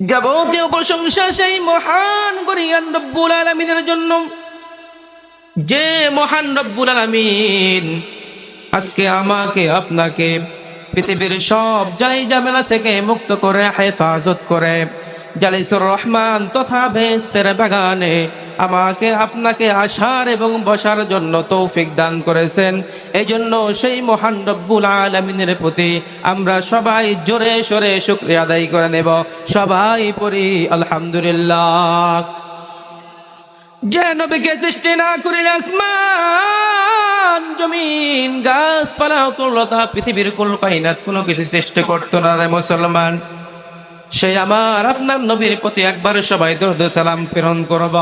যাবতীয় প্রশংসা সেই মহান করিয়ান রব্বুল আলমিনের জন্য। যে মহান রব্বুল আলমিন আজকে আমাকে, আপনাকে, পৃথিবীর সব জাই জামেলা থেকে মুক্ত করে, হেফাজত করে, জালিসুর রহমান তথা ভেস্তের বাগানে আমাকে আপনাকে আসার এবং বসার জন্য তৌফিক দান করেছেন। এই জন্য সেই মহান রব্বুল আলমিনের প্রতি আমরা সবাই জোরে সোরে শুক্রিয়া আদায় করে নেব। সবাই পড়ি, আলহামদুলিল্লাহ। যে নবীকে সৃষ্টি না করিলে আসমান, জমিন, গাছপালা তরলতা পৃথিবীর কুল কাইনাত কোনো কিছু সৃষ্টি করতো না রে মুসলমান। সে আমার আপনার নবীর প্রতি একবার সবাই দর্দ সালাম প্রেরণ করব।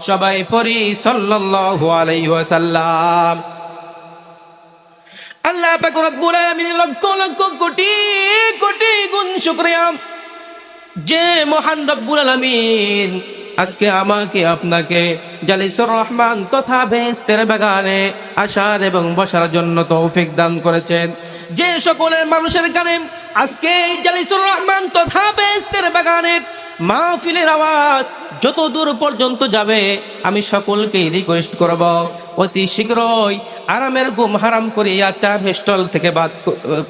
সবাই পরি সাল্লাল্লাহু আলাইহি ওয়াসাল্লাম। আল্লাহ পাক রব্বুল আলামিন লক্ষ লক্ষ কোটি কোটি গুণ শুকরিয়া। যে মহান রব্বুল আলামিন আজকে আমাকে আপনাকে জালিসুর রহমান তথা ভেস্তের বাগানে আসার এবং বসার জন্য তৌফিক দান করেছেন। যে সকলের মানুষের কানে আজকে এই জালিসুর রহমান তথা ভেস্তের বাগানের মাহফিলের আওয়াজ যত দূর পর্যন্ত যাবে আমি সকলকেই রিকোয়েস্ট করব। অতি শীঘ্রই আরামের ঘুম হারাম করিয়া চার হোস্টেল থেকে বাদ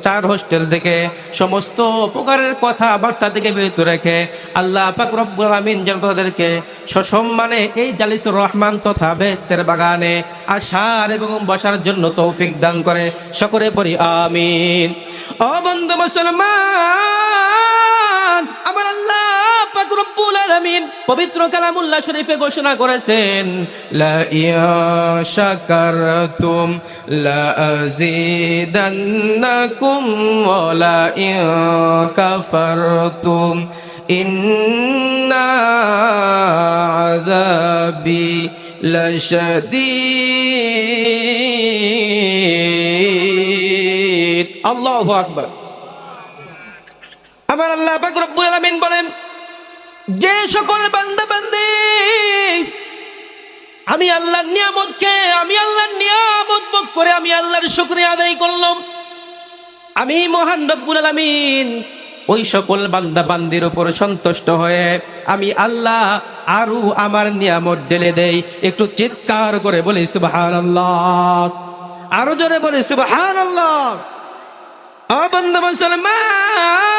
চার হোস্টেল থেকে সমস্ত প্রকারের কথাবার্তা থেকে বিরত রেখে আল্লাহ পাক আলামিন যেন তাদেরকে সসম্মানে এই জালিসুর রহমান তথা বেস্তের বাগানে আসার এবং বসার জন্য তৌফিক দান করে। সকলে পড়ি, আমিন। ও বন্ধু মুসলমান, আমার আল্লাহ পাক রব্বুল আলামিন পবিত্র কালামুল্লাহ শরীফে ঘোষণা করেছেন লা ইয়া লা আযীদান্নাকুম ওয়া লা কাফারতুম ইন্না আযাবি লাশাদীদ। আল্লাহু আকবার। আমার আল্লাহ পাক রব্বুল আলামিন বলেন যে সকল বান্দা বান্দি আমি আল্লাহর নিয়ামতকে আমি আল্লাহর নিয়ামত ভোগ করে আমি আল্লাহর শুকরিয়া আদায় করলাম। আমি মহান রব্বুল আলামিন ওই সকল বান্দা বান্দির উপর সন্তুষ্ট হয়ে আমি আল্লাহ আরও আমার নিয়ামত ঢেলে দেই। একটু চিৎকার করে বলি, সুবহানাল্লাহ। আরও জোরে বলি, সুবহানাল্লাহ। ও বন্ধু মুসলমান!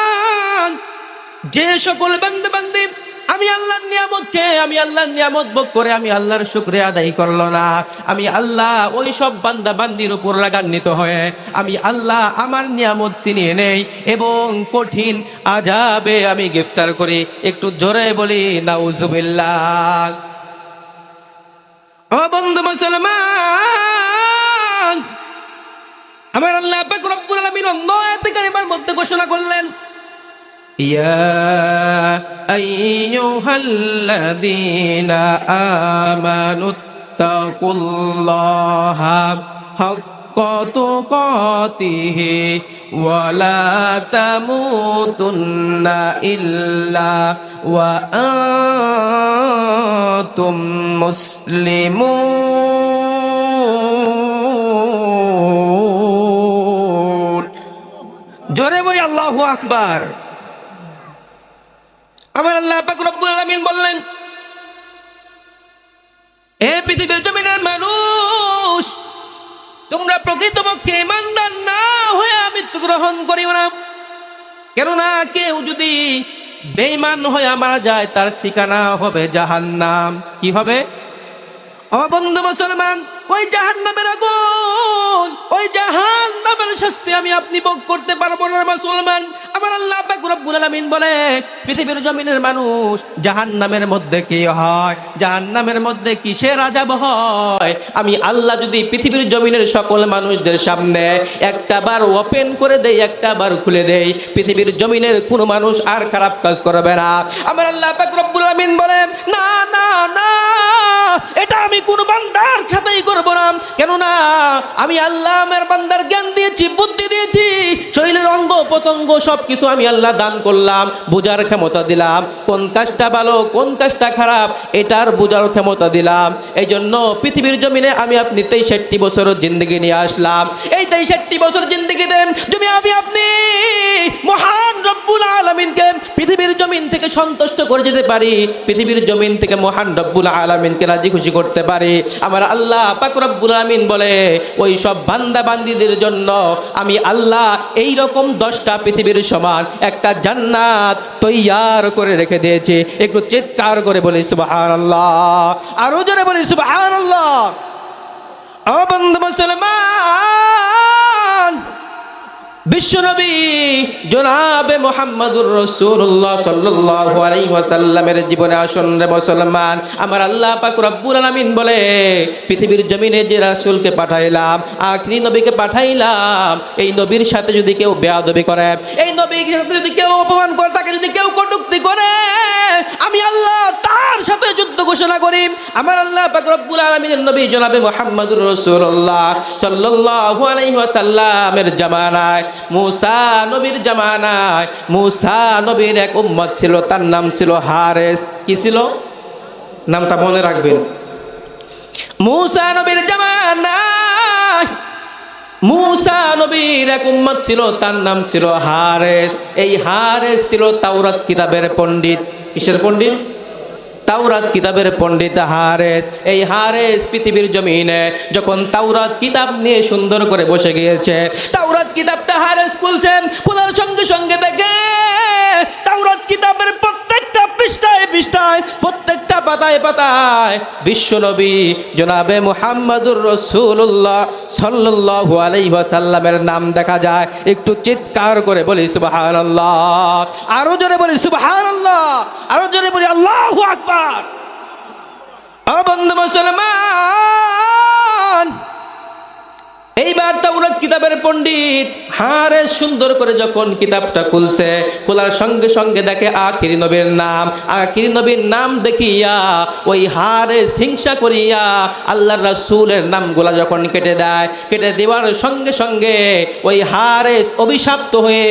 যে সকল বান্দা বান্দি আমি আল্লাহর নিয়ামতকে আমি আল্লাহর নিয়ামত ভোগ করে আমি আল্লাহর শুক্রিয়া আদায় করল না। আমি আল্লাহ ওই সব বান্দা বান্দির উপর রাগান্বিত হয়ে, আমি আল্লাহ আমার নিয়ামত ছিনিয়ে নেই এবং কঠিন আজাবে আমি গ্রেফতার করি। একটু জোরে বলি, নাউজুবিল্লাহ। ও বন্ধু মুসলমান, আমার আল্লাহ রব্বুল আলামিন অন্য আয়াতে মধ্যে ঘোষণা করলেন يا أيها الذين آمنوا اتقوا الله حق تقاته ولا تموتن إلا وأنتم مسلمون جوري بري الله أكبر আমার আল্লাহ পাক রব্বুল আলামিন বললেন, এ পৃথিবীর জমিনের মানুষ, তোমরা প্রকৃতপক্ষে ইমানদার না হয়ে মৃত্যু গ্রহণ করিও না। কেননা কেউ যদি বেঈমান হয়ে মারা যায়, তার ঠিকানা হবে জাহান্নাম। কি হবে? অবন্ধ মুসলমান, ওই জাহান নামের আগুন, ওই জাহান নামের শাস্তি আমি আপনি ভোগ করতে পারব না মুসলমান। আমার আল্লাহ রব্বুল আলামিন বলে, পৃথিবীর জমিনের মানুষ জাহান নামের মধ্যে কি হয়? জাহান নামের মধ্যে কিসের আজাব হয়? আমি আল্লাহ যদি পৃথিবীর জমিনের সকল মানুষদের সামনে একটা বার ওপেন করে দেই, একটা বার খুলে দেই, পৃথিবীর জমিনের কোনো মানুষ আর খারাপ কাজ করবে না। আমার আল্লাহ রব্বুল আলামিন বলে, না না না এটা আমি কোন বান্দার সাথেই করব করব না কেননা আমি আল্লাহ আমার বান্দার জ্ঞান দিয়েছি বুদ্ধি দিয়েছি। শরীরের অঙ্গ পতঙ্গ সব কিছু আমি আল্লাহ দান করলাম, বোঝার ক্ষমতা দিলাম। কোন কাজটা ভালো, কোন কাজটা খারাপ, এটার বোঝার ক্ষমতা দিলাম। এই জন্য পৃথিবীর জমিনে আমি আপনি তেইষট্টি বছরের জিন্দগি নিয়ে আসলাম। এই তেইষট্টি বছর জিন্দগিতে যদি আমি আপনি মহান রব্বুল আলমিনকে পৃথিবীর জমিন থেকে সন্তুষ্ট করে যেতে পারি, পৃথিবীর জমিন থেকে মহান রব্বুল আলমিনকে রাজি খুশি করতে পারি, আমার আল্লাহ পাক আলমিন বলে, ওই সব বান্দা বান্দিদের জন্য আমি আল্লাহ এই রকম দশটা পৃথিবীর সমান একটা জান্নাত তৈয়ার করে রেখে দিয়েছে। একটু চিৎকার করে বলি সুবাহান আল্লাহ আরও জোরে বলি সুবাহান আল্লাহ মুসলমান! বিশ্বনবী জনাবে মোহাম্মদুর রসুল্লাহ সাল্লাহ আলাই ওয়াসাল্লামের জীবনে আসন রে মুসলমান। আমার আল্লাহ পাক রব্বুল আলমিন বলে, পৃথিবীর জমিনে যে রাসুলকে পাঠাইলাম, আখরি নবীকে পাঠাইলাম, এই নবীর সাথে যদি কেউ বেয়াদবি করে, এই নবীর সাথে যদি কেউ অপমান করে, তাকে যদি কেউ কটুক্তি করে আমি আল্লাহ তার সাথে যুদ্ধ ঘোষণা করি। আমার আল্লাহ রব্বুল আলামিনের নবী জনাবে মোহাম্মদুর রাসূলুল্লাহ সাল্লাল্লাহু আলাইহি ওয়াসাল্লামের জামানায়, মুসা নবীর জামানায়, মুসা নবীর এক উম্মত ছিল, তার নাম ছিল হারেস। কি ছিল? নামটা মনে রাখবেন। মুসা নবীর জামানায় মুসা নবীর এক উম্মত ছিল, তার নাম ছিল হারেস। এই হারেস ছিল তাওরাত কিতাবের পণ্ডিত। কিসের পণ্ডিত? তাওরাত কিতাবের পণ্ডিত হারেস। এই হারেস পৃথিবীর জমিনে যখন তাওরাত কিতাব নিয়ে সুন্দর করে বসে গিয়েছে, তাওরাত কিতাবটা হারেস খুলছেন খোলার সঙ্গে সঙ্গে দেখে, তাওরাত কিতাবের প্রত্যেকটা পৃষ্ঠায় পৃষ্ঠায় পাতায় পাতায় বিশ্বনবী জনাবে মুহাম্মাদুর রসুল্লাহ সাল্লু আলাইসাল্লামের নাম দেখা যায়। একটু চিৎকার করে বলি সুবহানাল্লাহ। আরও জোরে বলি সুবহানাল্লাহ। আরও জোরে বলি আল্লাহ আকবার। বন্ধু মুসলমান! কিতাবের পণ্ডিত। হারে সুন্দর করে যখন কিতাবটা খুলছে, খোলার সঙ্গে সঙ্গে দেখে আখিরি নবীর নাম। আখিরি নবীর নাম দেখিয়া ওই হারে হিংসা করিয়া আল্লাহর রাসূলের নামগুলা যখন কেটে দেয়, কেটে দেওয়ার সঙ্গে সঙ্গে ওই হারে অভিশপ্ত হয়ে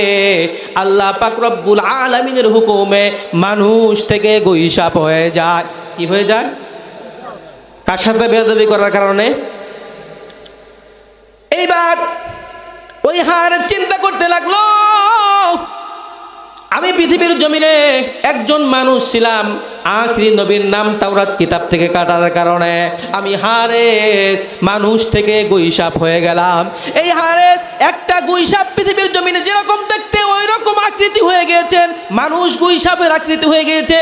আল্লাহ পাক রব্বুল আলামিনের হুকুমে মানুষ থেকে গৈসাপ হয়ে যায়। কি হয়ে যায়? কার সাথে বেদবি করার কারণে? ওই হার চিন্তা করতে লাগল। আমি পৃথিবীর জমিনে একজন মানুষ ছিলাম। আখরি নবীর নাম তাওরাত কিতাব থেকে কাটার কারণে আমি হারেস মানুষ থেকে গুইসাপ হয়ে গেলাম। এই হারেস একটা গুইসাপ পৃথিবীর জমিনে যেরকম দেখতে ওই রকম আকৃতি হয়ে গিয়েছেন মানুষ গুইসাপের আকৃতি হয়ে গিয়েছে।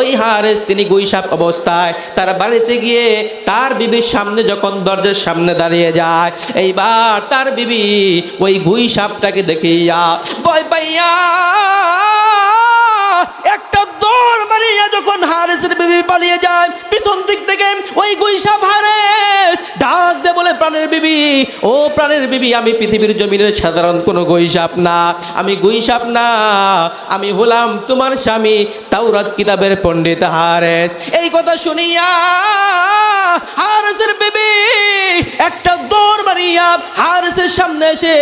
ওই হারেস তিনি গুইসাপ অবস্থায় তার বাড়িতে গিয়ে তার বিবির সামনে যখন দরজার সামনে দাঁড়িয়ে যায়, এইবার তার বিবি ওই গুইসাপটাকে দেখিয়া ভয় পাইয়া যখন হারেসের বিবি পালিয়ে যায় পিছন দিক থেকে ওই গুইসাপ হারেস ডাক দে বলে প্রাণের বিবি, ও প্রাণের বিবি, আমি পৃথিবীর জমিনের সাধারণ কোনো গুইসাপ না, আমি গুইসাপ না, আমি হলাম তোমার স্বামী তাওরাত কিতাবের পণ্ডিত হারেস। এই কথা শুনিয়া হারেসের বিবি একটা দৌড় মারিয়া হারেসের সামনে এসে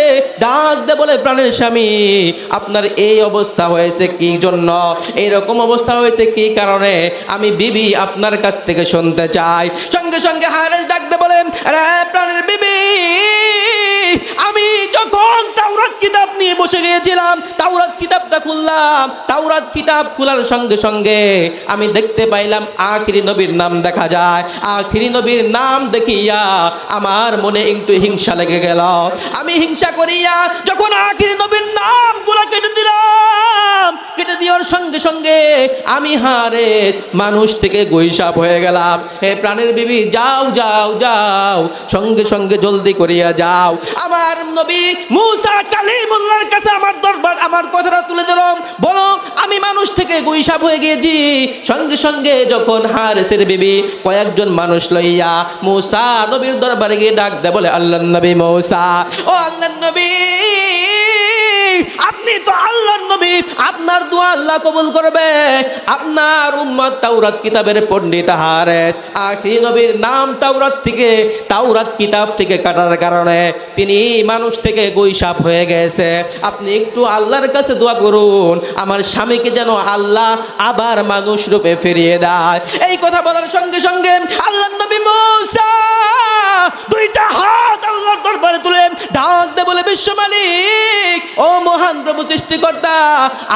ডাক দে বলে, প্রাণের স্বামী, আপনার এই অবস্থা হয়েছে কি জন্য? এইরকম অবস্থা হয়েছে কি কারণে? আমি বিবি আপনার কাছ থেকে শুনতে চাই। সঙ্গে সঙ্গে হারেস ডাকতে বলেন বলে "আরে প্রাণের বিবি যখন তাওরাত কিতাব নিয়ে বসে গিয়েছিলাম, তাওরাত কিতাবটা খুললাম, তাওরাত কিতাব খোলার সঙ্গে সঙ্গে আমি দেখতে পাইলাম আখিরি নবীর নাম দেখা যায়। আখিরি নবীর নাম দেখিয়া আমার মনে একটু হিংসা লেগে গেল। আমি হিংসা করিয়া যখন আখিরি নবীর নামগুলা কেটে দিলাম, কেটে দেওয়ার সঙ্গে সঙ্গে আমি হারে মানুষ থেকে গৈসাপ হয়ে গেলাম। হে প্রাণের বিবি, যাও যাও যাও, সঙ্গে সঙ্গে জলদি করিয়া যাও। আমার নবী মুসা কালিমুল্লাহর কাছে আমার দরবার, আমার কথাটা তুলে দিলাম বলো, আমি মানুষ থেকে গুইসাব হয়ে গিয়েছি। সঙ্গে সঙ্গে যখন হারেসের বিবি কয়েকজন মানুষ লইয়া মুসা নবীর দরবারে গিয়ে ডাক দে বলে আল্লাহ নবী মৌসা, ও আল্লাহ নবী আপনি তো আল্লাহর নবী, আপনার দোয়া আল্লাহ কবুল করবে। আপনার উম্মত তাওরাত কিতাবের পণ্ডিত হারেস। আখিরি নবীর নাম তাওরাত থেকে, তাওরাত কিতাব থেকে কাটার কারণে তিনি মানুষ থেকে গৈসাপ হয়ে গেছে। আপনি একটু আল্লাহর কাছে দোয়া করুন, আমার স্বামীকে যেন আল্লাহ আবার মানুষ রূপে ফিরিয়ে দেয়। এই কথা বলার সঙ্গে সঙ্গে আল্লাহ নবী মুসা দুইটা হাত আল্লাহর দরবারে তুলে ডাক দে বলে, বিশ্ব মালিক, ও মহান প্রভু সৃষ্টিকর্তা,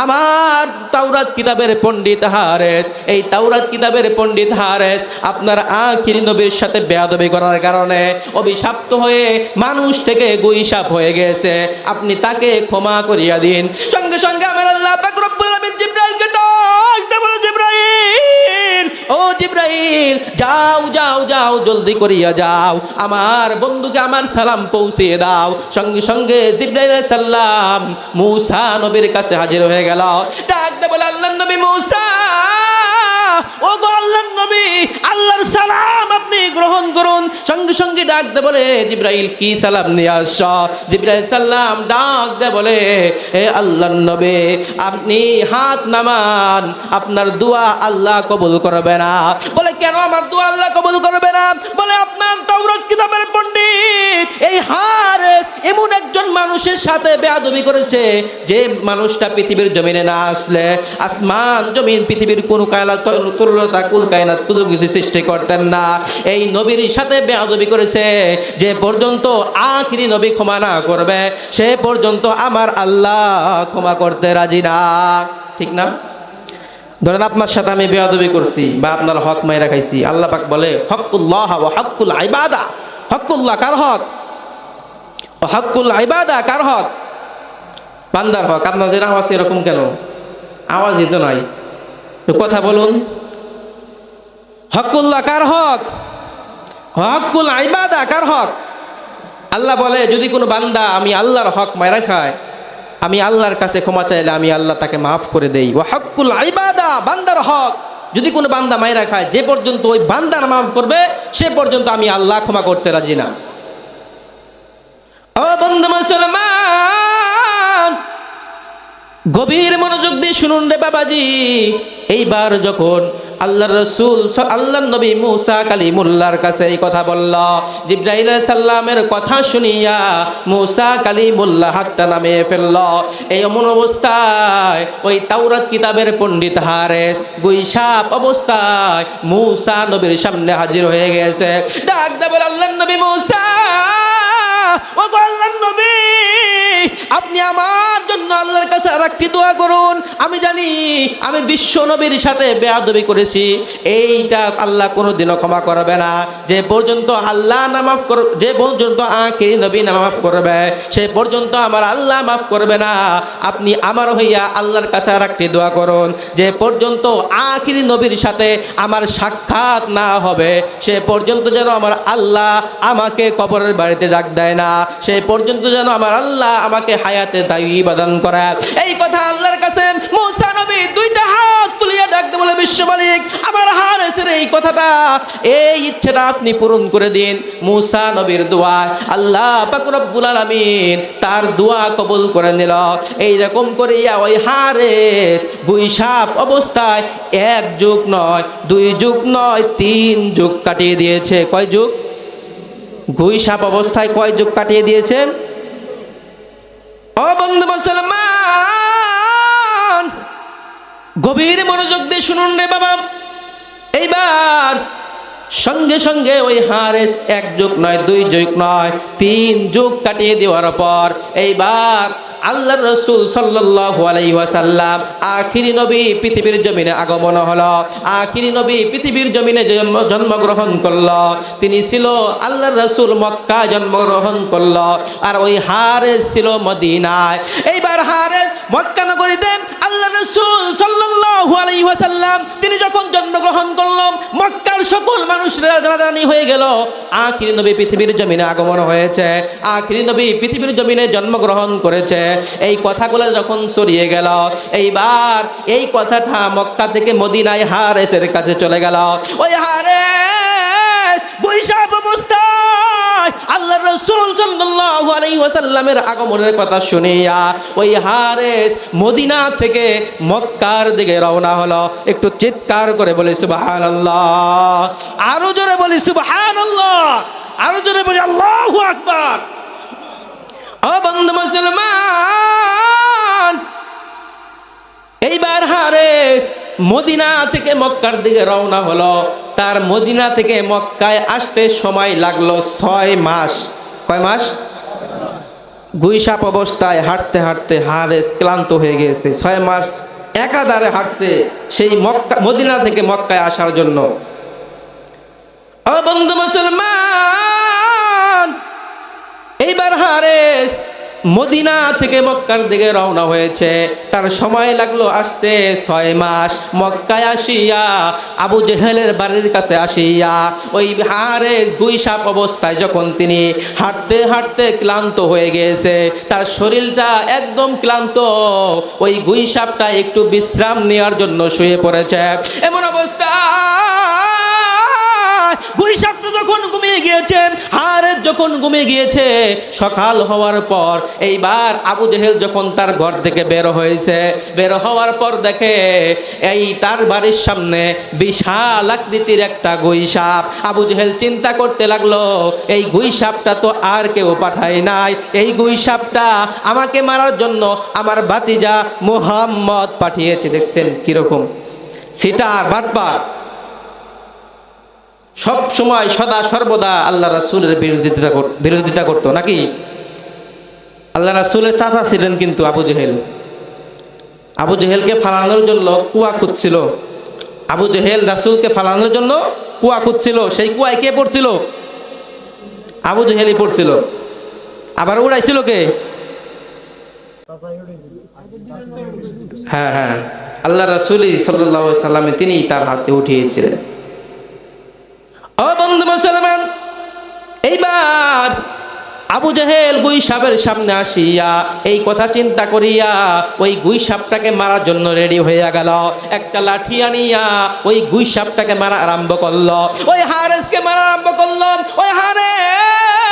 আমার তাওরাত কিতাবের পণ্ডিত হারেস। এই তাওরাত কিতাবের পণ্ডিত হারেস আপনার আখির নবীর সাথে বেয়াদবি করার কারণে অভিশাপ্ত হয়ে মানুষ থেকে গুইসাপ হয়ে গেছে। আপনি তাকে ক্ষমা করিয়া দিন। সঙ্গে সঙ্গে আমার আল্লাহ ও জিব্রাইল, যাও যাও যাও, জলদি করিয়া যাও। আমার বন্ধুকে আমার সালাম পৌঁছে দাও। সঙ্গে সঙ্গে জিব্রাইল সাল্লাম মূসা নবীর কাছে হাজির হয়ে গেল। ডাক বলে আল্লাহ নবী মূসা! ও গো আল্লাহর নবী, আল্লাহর সালাম আপনি গ্রহণ করুন। সঙ্গে সঙ্গে ডাক দে বলে, জিব্রাইল, কি সালাম নিয়ে আসছ? জিব্রাইল সাল্লাম ডাক দে বলে, হে আল্লাহর নবী, আপনি হাত নামান, আপনার দোয়া আল্লাহ কবুল করবে না। বলে, কেন আমার দোয়া আল্লাহ কবুল করবে না? বলে, আপনার তাওরাত কিতাবের পণ্ডিত, এই হারেস এমন একজন মানুষের সাথে বেয়াদবি করেছে, যে মানুষটা পৃথিবীর জমিনে না আসলে, আসমান, জমিন, পৃথিবীর কোন কায়লা তুলতা কুল কায়নাত কোনো কিছু সৃষ্টি করতেন না। এই নবীর সাথে বেয়াদবি করেছে, যে পর্যন্ত আখিরি নবী ক্ষমা না করবে, সে পর্যন্ত আমার আল্লাহ ক্ষমা করতে রাজি না। ঠিক না? ধরেন আপনার সাথে আমি করছি বা আপনার হক খাইছি, আল্লাহ পাক বলে হকুল্লাহ হকুল আইবাদা। হকুল্লাহ কার হক? হকুল আইবাদা, কার হক? বান্দার হক। আপনাদের আওয়াজ এরকম কেন? আওয়াজই তো একটু কথা বলুন। হকুল্লাহ কার হক? হকুল আইবাদা কার হক? আল্লাহ বলে, যদি কোনো বান্দা আমি আল্লাহর হক মায়েরা খায়, আমি আল্লাহর কাছে ক্ষমা চাইলে আমি আল্লাহ তাকে মাফ করে দেই। ও হকুল আইবাদা বান্দার হক। যদি কোনো বান্দা মায়েরা খায়, যে পর্যন্ত ওই বান্দার মাফ করবে, সে পর্যন্ত আমি আল্লাহ ক্ষমা করতে রাজি না। ও বন্ধু মুসলমান! গভীর মনোযোগ দিয়ে শুনুন রে বাবাজি। এইবার যখন আল্লাহ রসুল আল্লাহ নবী মুসা কালিমুল্লার কাছে এই কথা বলল, জিব্রাইল সাল্লামের কথা শুনিয়া মুসা কালিমুল্লাহ হাতটা নামিয়ে ফেলল। এই অমন অবস্থায় ওই তাওরাত কিতাবের পণ্ডিত হারেস গুইসাপ অবস্থায় মুসা নবীর সামনে হাজির হয়ে গেছে। ডাক দেবল আল্লাহ নবী মুসা! ও গো আল্লাহর নবী! আপনি আমার জন্য আল্লাহর কাছে আর একটি দোয়া করুন। আমি জানি, আমি বিশ্ব নবীর সাথে বেয়াদবি করেছি। এইটা আল্লাহ কোনোদিনও ক্ষমা করবে না। যে পর্যন্ত আল্লাহ না মাফ কর, যে পর্যন্ত আখিরি নবী না মাফ করবে, সে পর্যন্ত আমার আল্লাহ মাফ করবে না। আপনি আমার হইয়া আল্লাহর কাছে আর একটি দোয়া করুন। যে পর্যন্ত আখিরি নবীর সাথে আমার সাক্ষাৎ না হবে, সে পর্যন্ত যেন আমার আল্লাহ আমাকে কবরের বাড়িতে ডাক দেয় না। সে পর্যন্ত যেন আমার আল্লাহ আমাকে হায়াতে দায়ী বাদান করে। এই কথা আল্লাহর কাছে মুসা নবী দুইটা হাত তুলিয়া ডাকতে বলে, বিশ্ব মালিক, আমার হারেসের এই কথাটা, এই ইচ্ছেটা আপনি পূরণ করে দিন। মুসা নবীর দোয়া আল্লাহ পাক রব্বুল আলামিন তার দোয়া কবুল করে নিল। এই রকম করিয়া ওই হারেস গুইসাপ অবস্থায় এক যুগ নয়, দুই যুগ নয়, তিন যুগ কাটিয়ে দিয়েছে। কয় যুগ? গুই সাপ অবস্থায় কয় যুগ কাটিয়ে দিয়েছে? ও বন্ধু মুসলমান, গভীর মনোযোগ দিয়ে শুনুন রে বাবা। এইবার সঙ্গে সঙ্গে ওই হারেস এক যুগ নয়, দুই যুগ নয়, তিন যুগ কাটিয়ে দেওয়ার পর এইবার আল্লাহ রসুল সাল্লাহ আলাইসাল্লাম আখিরি নবী পৃথিবীর জমিনে আগমন হলো। আখিরি নবী পৃথিবীর জমিনে জন্ম, জন্মগ্রহণ করল। তিনি ছিল আল্লাহ রসুল মক্কা জন্মগ্রহণ করল। আর ওই হারেস ছিল মদিনায়। এইবার হারেস মক্কা নগরীতে রসুল সাল্লাহ আলাইসাল্লাম তিনি যখন জন্মগ্রহণ করল মক্কার সকল মানুষরা জানাজানি হয়ে গেল। আখিরি নবী পৃথিবীর জমিনে আগমন হয়েছে। আখিরি নবী পৃথিবীর জমিনে জন্মগ্রহণ করেছে। এই কথাগুলো যখন সরিয়ে গেল, এইবার এই কথাটা মক্কা থেকে মদিনায় হারেসের কাছে চলে গেল। ওই হারেস বৈশাখ রাসূল সাল্লাল্লাহু আলাইহি ওয়াসাল্লামের আগমনের কথা শুনিয়া ওই হারেস মদিনা থেকে মক্কার দিকে রওনা হলো। একটু চিৎকার করে বলি, সুবহানাল্লাহ। আরও জোরে বলি, সুবহানাল্লাহ। আরও জোরে বলি, আল্লাহু আকবার। ও বন্ধু মুসলমান, এইবার হারেস মদিনা থেকে মক্কার দিকে রওনা হলো। তার মদিনা থেকে মক্কায় আসতে সময় লাগল ছয় মাস। কয় মাস? গুইসাপ অবস্থায় হাঁটতে হাঁটতে হারেস ক্লান্ত হয়ে গিয়েছে। ছয় মাস একাধারে হাঁটছে সেই মক্কা মদিনা থেকে মক্কায় আসার জন্য। বন্ধু মুসলমান, এইবার হারেস মদিনা থেকে মক্কার দিকে রওনা হয়েছে। তার সময় লাগল আসতে ছয় মাস। মক্কায় আসিয়া আবু জেহেলের বাড়ির কাছে আসিয়া ওই হারেস গুইসাপ অবস্থায় যখন তিনি হাঁটতে হাঁটতে ক্লান্ত হয়ে গিয়েছে, তার শরীরটা একদম ক্লান্ত। ওই গুইসাপটা একটু বিশ্রাম নেওয়ার জন্য শুয়ে পড়েছে। এমন অবস্থা যখন ঘুমিয়ে গিয়েছে, হারের যখন ঘুমিয়ে গিয়েছে, সকাল হওয়ার পর, এইবার আবু জেহেল যখন তার ঘর থেকে বের হয়েছে, বের হওয়ার পর দেখে এই তার বাড়ির সামনে বিশাল আকৃতির একটা গুইসাপ। আবু জেহেল চিন্তা করতে লাগল, এই গুইসাপটা তো আর কেউ পাঠায় নাই। এই গুইসাপটা আমাকে মারার জন্য আমার বাতিজা মুহাম্মদ পাঠিয়েছে, দেখছেন কীরকম? সেটা আর বাটবার সব সময় সদা সর্বদা আল্লাহ রাসুলের বিরোধিতা বিরোধিতা করতো, নাকি? আল্লাহ রাসুলের চাচা ছিলেন কিন্তু আবু জেহেল। আবু জেহেলকে ফালানোর জন্য কুয়া খুঁজছিল। আবু জেহেল রাসুলকে ফালানোর জন্য কুয়া খুঁজছিল। সেই কুয়ায় কে পড়ছিল? আবু জেহেলই পড়ছিল। আবার উড়াইছিল কে? হ্যাঁ হ্যাঁ। আল্লাহ রাসুলি সাল্লাহ সাল্লামে তিনি তার হাতে উঠিয়েছিলেন। বন্ধু মুসলমান, এইবার আবু জাহেল গুই সাপের সামনে আসিয়া এই কথা চিন্তা করিয়া ওই গুই সাপটাকে মারার জন্য রেডি হইয়া গেল। একটা লাঠি আনিয়া ওই গুই সাপটাকে মারা আরম্ভ করল। ওই হারেসকে মারা আরম্ভ করল। ওই হারেস!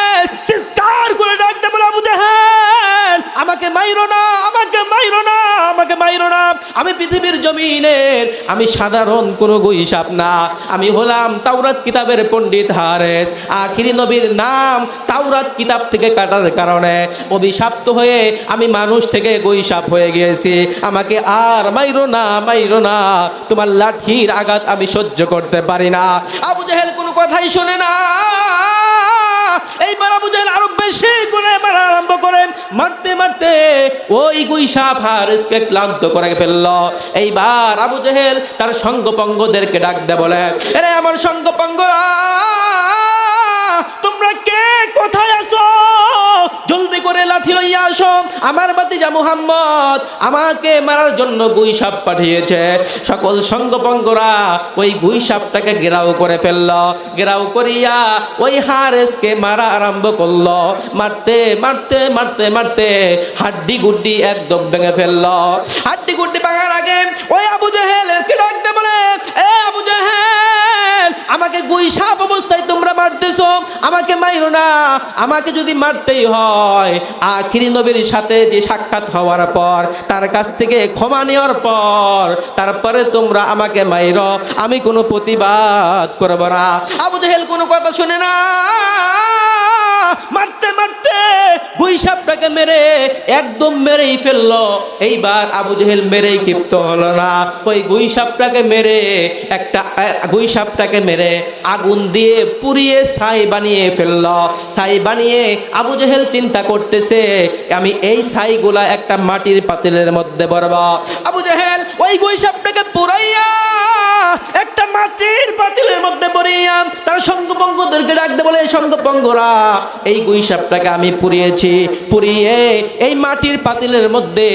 আমি পৃথিবীর জমিনের, আমি সাধারণ কোনো গুইসাপ না। আমি হলাম তাওরাত কিতাবের পণ্ডিত হারেস। আখিরি নবীর নাম তাওরাত কিতাব থেকে কাটার কারণে অভিশাপ্ত হয়ে আমি মানুষ থেকে গুইসাপ হয়ে গিয়েছি। আমাকে আর মাইরো না মাইরো না। তোমার লাঠির আঘাত আমি সহ্য করতে পারি না। আবু জাহেল কোনো কথাই শোনে না। এইবার মারা জাহেল আরও বেশি করে মারা আরম্ভ করেন মারতে মারতে ওই গুই সাপ হারিসকে ক্লান্ত করে ফেলল। এইবার আবু জেহেল তার সঙ্গপঙ্গদেরকে ডাক দে বলে, এরে আমার সঙ্গপঙ্গরা লাঠি লইয়া আসো। আমার বাতিজা মুহাম্মদ আমাকে মারার জন্য গুই সাপ পাঠিয়েছে। সকল সঙ্গপঙ্গরা ওই গুই সাপটাকে ঘেরাও করে ফেলল। ঘেরাও করিয়া ওই হারেসকে মারা আরম্ভ করল। মারতে মারতে মারতে মারতে হাড্ডি গুড্ডি একদম ভেঙে ফেলল। হাড্ডি গুড্ডি ভাঙার আগে ওই আবু জাহেলের কি ডাকতে বলে, এ জাহেল আমাকে গুই সাপ অবস্থায় তোমরা মারতেছো, আমাকে মাইরো না, আমাকে যদি মারতেই হয়, আখিরি নবীর সাথে যে সাক্ষাৎ হওয়ার পর, তার কাছ থেকে ক্ষমা নেওয়ার পর, তারপরে তোমরা আমাকে মাইর, আমি কোনো প্রতিবাদ করব না। আবু জেহেল কোনো কথা শুনে না। মারতে মারতে গুই সাপটাকে মেরে একদম মেরেই ফেলল। এইবার আবু জেহেল মেরেই ক্ষিপ্ত হলো না। ওই গুই সাপটাকে মেরে একটা গুই সাপটাকে মেরে আগুন দিয়ে পুড়িয়ে ছাই বানিয়ে ফেলল। ছাই বানিয়ে আবু জেহেল চিন্তা করতেছে, আমি এই ছাইগুলা একটা মাটির পাতিলের মধ্যে বরব আবু জেহেল ওই গুই সাপটাকে পুরাইয়া মাটির পাতিলের মধ্যে পড়িয়া তার সঙ্গপঙ্গদেরকে ডাকতে বলে সঙ্গপঙ্গরা, এই গুই সাপটাকে আমি পুড়িয়েছি, পুড়িয়ে এই মাটির পাতিলের মধ্যে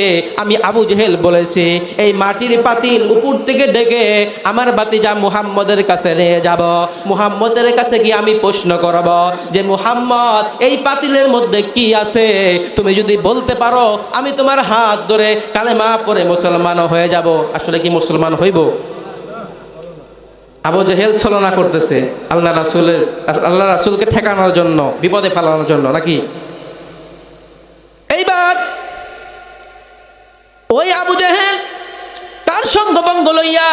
আমি আবু জেহেল বলেছি, এই মাটির পাতিল উপর থেকে ডেকে আমার বাতিজা মুহাম্মদের কাছে নিয়ে যাব। মুহাম্মদের কাছে গিয়ে আমি প্রশ্ন করব যে, মুহাম্মদ, এই পাতিলের মধ্যে কি আছে? তুমি যদি বলতে পারো, আমি তোমার হাত ধরে কালেমা পরে মুসলমান হয়ে যাব। আসলে কি মুসলমান হইব? আবু জেহেল ছলনা করতেছে আল্লাহ রাসুলের আল্লাহ রাসুলকে ঠেকানোর জন্য, বিপদে ফেলানোর জন্য নাকি? এইবার ওই আবু জেহেল তার সঙ্গভঙ্গ লইয়া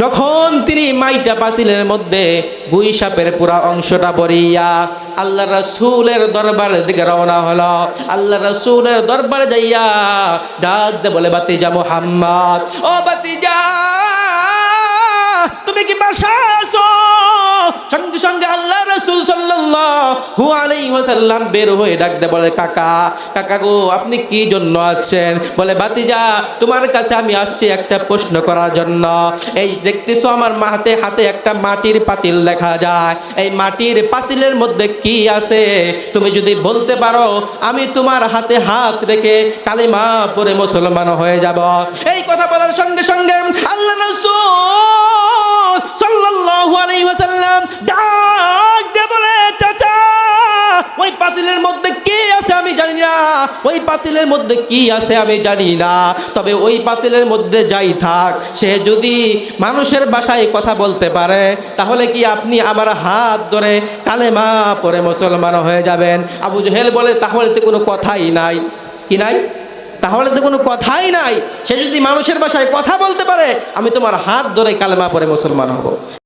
যখন তিনি মাইটা পাতিলের মধ্যে গুই সাপের পুরা অংশটা বরিয়া আল্লাহ রসুলের দরবারের দিকে রওনা হলো, আল্লাহ রসুলের দরবারে যাইয়া ডাক দে বলে, বাতিজা মোহাম্মদ, ও বাতিজা! তুমি কি বাসা আছো? সঙ্গে সঙ্গে আল্লাহ রসুল সাল্লাল্লাহু আলাইহি ওয়াসাল্লাম বের হয়ে ডাক বলে, কাকা কাকা গো, আপনি কি জন্য আছেন বলে বাতিজা তোমার কাছে আমি আসছি একটা প্রশ্ন করার জন্য। এই দেখতেছো আমার হাতে হাতে একটা মাটির পাতিল দেখা যায়। এই মাটির পাতিলের মধ্যে কি আছে? তুমি যদি বলতে পারো, আমি তোমার হাতে হাত রেখে কালিমা পরে মুসলমান হয়ে যাব। এই কথা বলার সঙ্গে সঙ্গে আল্লাহ রাসূল সাল্লাল্লাহু আলাইহি ওয়াসাল্লাম ডাক দিয়ে বলে, চাচা, ওই পাতিলের মধ্যে কি আছে আমি জানি না। ওই পাতিলের মধ্যে কি আছে আমি জানি না। তবে ওই পাতিলের মধ্যে যাই থাক। সে যদি মানুষের ভাষায় কথা বলতে পারে, তাহলে কি আপনি আমার হাত ধরে কালেমা পরে মুসলমান হয়ে যাবেন? আবু জহেল বলে, তাহলে তো কোনো কথাই নাই। কি নাই? তাহলে তো কোনো কথাই নাই। সে যদি মানুষের ভাষায় কথা বলতে পারে, আমি তোমার হাত ধরে কালেমা পরে মুসলমান হব।